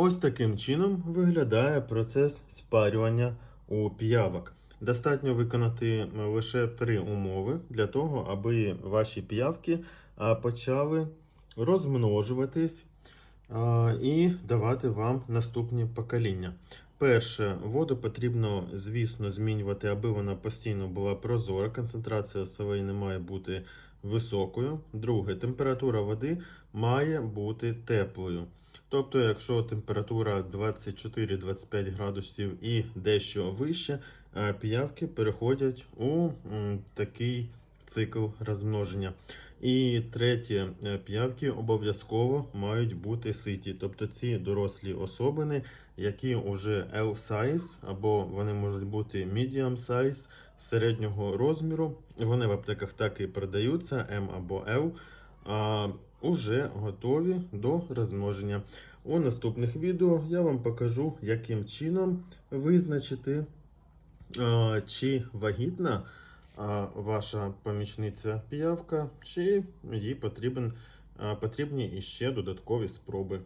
Ось таким чином виглядає процес спарювання у піявок. Достатньо виконати лише три умови для того, аби ваші піявки а, почали розмножуватись і давати вам наступні покоління. Перше, воду потрібно, звісно, змінювати, аби вона постійно була прозора. Концентрація солей не має бути високою. Друге, температура води має бути теплою. Тобто, якщо температура 24-25 градусів і дещо вище, е, піявки переходять у такий цикл розмноження. І третє, е, піявки обов'язково мають бути ситі. Тобто ці дорослі особини, які вже L-size, або вони можуть бути medium size середнього розміру. Вони в аптеках так і продаються, M або L. Уже готові до розмноження. У наступних відео я вам покажу, яким чином визначити, чи вагітна ваша помічниця піявка, чи їй потрібні іще додаткові спроби.